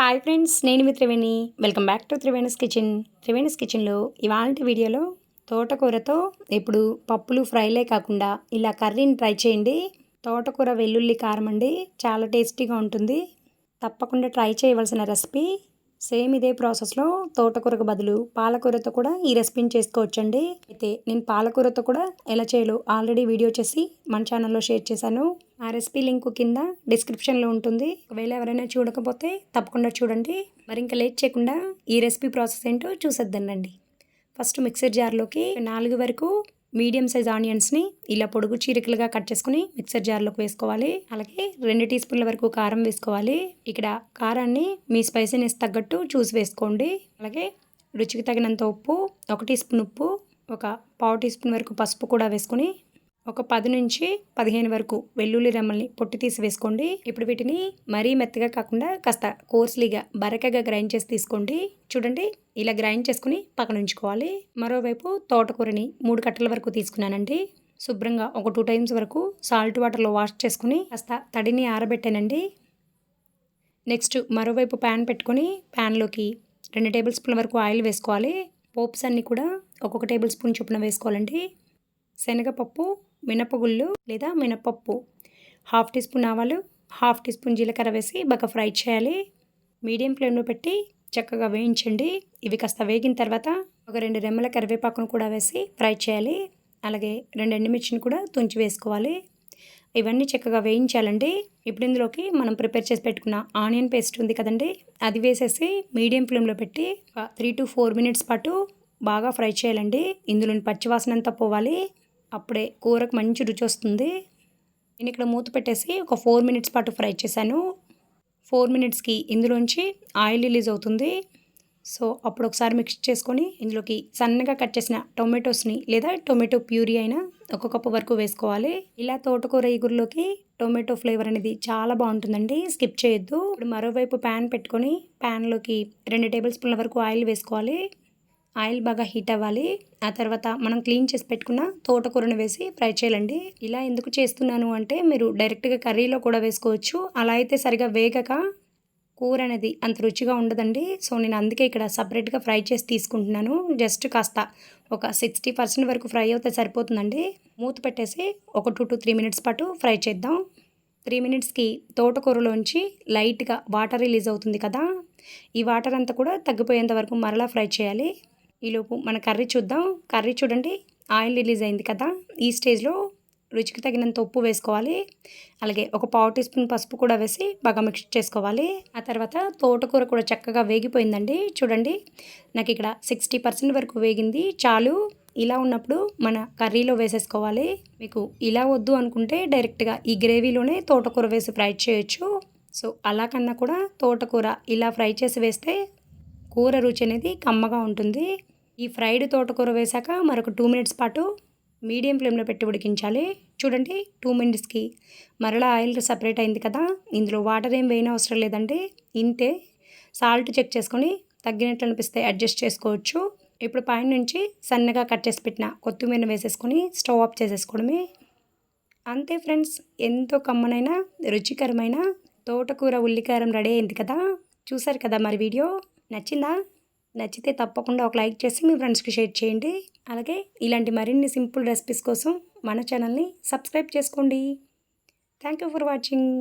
Hi friends నేను మీ Triveni. Welcome back to Triveni's kitchen Triveni's కిచెన్లో ఇవాళ వీడియోలో తోటకూరతో ఇప్పుడు పప్పులు ఫ్రైలే కాకుండా ఇలా కర్రీని ట్రై చేయండి. తోటకూర వెల్లుల్లి కారం అండి చాలా టేస్టీగా ఉంటుంది. తప్పకుండా ట్రై చేయవలసిన రెసిపీ. సేమ్ ఇదే ప్రాసెస్లో తోటకూరకు బదులు పాలకూరతో కూడా ఈ రెసిపీని చేసుకోవచ్చండి. అయితే నేను పాలకూరతో కూడా ఎలా చేయాలో ఆల్రెడీ వీడియో చేసి మన ఛానల్లో షేర్ చేశాను. ఆ రెసిపీ లింక్ కింద డిస్క్రిప్షన్లో ఉంటుంది. ఒకవేళ ఎవరైనా చూడకపోతే తప్పకుండా చూడండి. మరి ఇంకా లేట్ చేయకుండా ఈ రెసిపీ ప్రాసెస్ ఏంటో చూసేద్దానండి ఫస్ట్ మిక్సర్ జార్లోకి నాలుగు వరకు మీడియం సైజ్ ఆనియన్స్ని ఇలా పొడుగు చీరికలుగా కట్ చేసుకుని మిక్సర్ జార్లోకి వేసుకోవాలి. అలాగే రెండు టీ స్పూన్ల వరకు కారం వేసుకోవాలి. ఇక్కడ కారాన్ని మీ స్పైసీనెస్ తగ్గట్టు చూసి వేసుకోండి. అలాగే రుచికి తగినంత ఉప్పు ఒక టీ స్పూన్ ఉప్పు ఒక పావు టీ స్పూన్ వరకు పసుపు కూడా వేసుకొని ఒక పది నుంచి పదిహేను వరకు వెల్లుల్లి రెమ్మల్ని పొట్టి తీసి వేసుకోండి. ఇప్పుడు వీటిని మరీ మెత్తగా కాకుండా కాస్త కోర్స్లీగా బరకగా గ్రైండ్ చేసి తీసుకోండి. చూడండి ఇలా గ్రైండ్ చేసుకుని పక్కన ఉంచుకోవాలి. మరోవైపు తోటకూరని మూడు కట్టల వరకు తీసుకున్నానండి. శుభ్రంగా ఒక టూ టైమ్స్ వరకు సాల్ట్ వాటర్లో వాష్ చేసుకుని కాస్త తడిని ఆరబెట్టానండి. నెక్స్ట్ మరోవైపు ప్యాన్ పెట్టుకొని ప్యాన్లోకి రెండు టేబుల్ స్పూన్ల వరకు ఆయిల్ వేసుకోవాలి. పోప్స్ అన్నీ కూడా ఒక్కొక్క టేబుల్ స్పూన్ చొప్పున వేసుకోవాలండి. శనగపప్పు మినపగుళ్ళు లేదా మినపప్పు. హాఫ్ టీ స్పూన్ ఆవాలు హాఫ్ టీ స్పూన్ జీలకర్ర వేసి బాగా ఫ్రై చేయాలి. మీడియం ఫ్లేమ్లో పెట్టి చక్కగా వేయించండి. ఇవి కాస్త వేగిన తర్వాత ఒక రెండు రెమ్మల కరివేపాకును కూడా వేసి ఫ్రై చేయాలి. అలాగే రెండు ఎండుమిర్చిని కూడా తుంచి వేసుకోవాలి. ఇవన్నీ చక్కగా వేయించాలండి. ఇప్పుడు ఇందులోకి మనం ప్రిపేర్ చేసి పెట్టుకున్న ఆనియన్ పేస్ట్ ఉంది కదండి అది వేసేసి మీడియం ఫ్లేమ్లో పెట్టి త్రీ టు ఫోర్ మినిట్స్ పాటు బాగా ఫ్రై చేయాలండి. ఇందులోని పచ్చివాసన అంతా పోవాలి. అప్పుడే కూరకు మంచి రుచి వస్తుంది. నేను ఇక్కడ మూత పెట్టేసి ఒక ఫోర్ మినిట్స్ పాటు ఫ్రై చేశాను. ఫోర్ మినిట్స్కి ఇందులోంచి ఆయిల్ రిలీజ్ అవుతుంది. సో అప్పుడు ఒకసారి మిక్స్ చేసుకొని ఇందులోకి సన్నగా కట్ చేసిన టొమాటోస్ని లేదా టొమాటో ప్యూరీ అయినా ఒక కప్పు వరకు వేసుకోవాలి. ఇలా తోటకూర ఈగురులోకి టొమాటో ఫ్లేవర్ అనేది చాలా బాగుంటుందండి. స్కిప్ చేయొద్దు. ఇప్పుడు మరోవైపు ప్యాన్ పెట్టుకొని ప్యాన్లోకి రెండు టేబుల్ స్పూన్ల వరకు ఆయిల్ వేసుకోవాలి. ఆయిల్ బాగా హీట్ అవ్వాలి. ఆ తర్వాత మనం క్లీన్ చేసి పెట్టుకున్న తోటకూరను వేసి ఫ్రై చేయాలండి. ఇలా ఎందుకు చేస్తున్నాను అంటే మీరు డైరెక్ట్గా కర్రీలో కూడా వేసుకోవచ్చు. అలా అయితే సరిగా వేగక కూర అనేది అంత రుచిగా ఉండదండి. సో నేను అందుకే ఇక్కడ సపరేట్గా ఫ్రై చేసి తీసుకుంటున్నాను. జస్ట్ కాస్త ఒక సిక్స్టీ పర్సెంట్ వరకు ఫ్రై అవుతే సరిపోతుందండి. మూత పెట్టేసి ఒక టూ టు త్రీ మినిట్స్ పాటు ఫ్రై చేద్దాం. త్రీ మినిట్స్కి తోటకూరలోంచి లైట్గా వాటర్ రిలీజ్ అవుతుంది కదా. ఈ వాటర్ అంతా కూడా తగ్గిపోయేంత వరకు మరలా ఫ్రై చేయాలి. ఈలోపు మన కర్రీ చూద్దాం. కర్రీ చూడండి ఆయిల్ రిలీజ్ అయింది కదా. ఈ స్టేజ్లో రుచికి తగినంత ఉప్పు వేసుకోవాలి. అలాగే ఒక పావు టీ స్పూన్ పసుపు కూడా వేసి బాగా మిక్స్ చేసుకోవాలి. ఆ తర్వాత తోటకూర కూడా చక్కగా వేగిపోయిందండి. చూడండి నాకు ఇక్కడ సిక్స్టీ పర్సెంట్ వరకు వేగింది. చాలు ఇలా ఉన్నప్పుడు మన కర్రీలో వేసేసుకోవాలి. మీకు ఇలా వద్దు అనుకుంటే డైరెక్ట్గా ఈ గ్రేవీలోనే తోటకూర వేసి ఫ్రై చేయొచ్చు. సో అలా కన్నా కూడా తోటకూర ఇలా ఫ్రై చేసి వేస్తే కూర రుచి అనేది కమ్మగా ఉంటుంది. ఈ ఫ్రైడ్ తోటకూర వేశాక మరొక టూ మినిట్స్ పాటు మీడియం ఫ్లేమ్లో పెట్టి ఉడికించాలి. చూడండి టూ మినిట్స్కి మరలా ఆయిల్ సపరేట్ అయింది కదా. ఇందులో వాటర్ ఏం వేయని అవసరం లేదండి. ఇంతే. సాల్ట్ చెక్ చేసుకొని తగ్గినట్లు అనిపిస్తే అడ్జస్ట్ చేసుకోవచ్చు. ఇప్పుడు పైన నుంచి సన్నగా కట్ చేసి పెట్టిన కొత్తిమీర వేసేసుకొని స్టవ్ ఆఫ్ చేసేసుకోవడమే. అంతే ఫ్రెండ్స్ ఎంతో కమ్మనైన రుచికరమైన తోటకూర ఉల్లికారం రెడీ అయింది కదా. చూసారు కదా మరి వీడియో? నచ్చిందా? నచ్చితే తప్పకుండా ఒక లైక్ చేసి మీ ఫ్రెండ్స్కి షేర్ చేయండి. అలాగే ఇలాంటి మరిన్ని సింపుల్ రెసిపీస్ కోసం మన ఛానల్ని సబ్స్క్రైబ్ చేసుకోండి. Thank you for watching.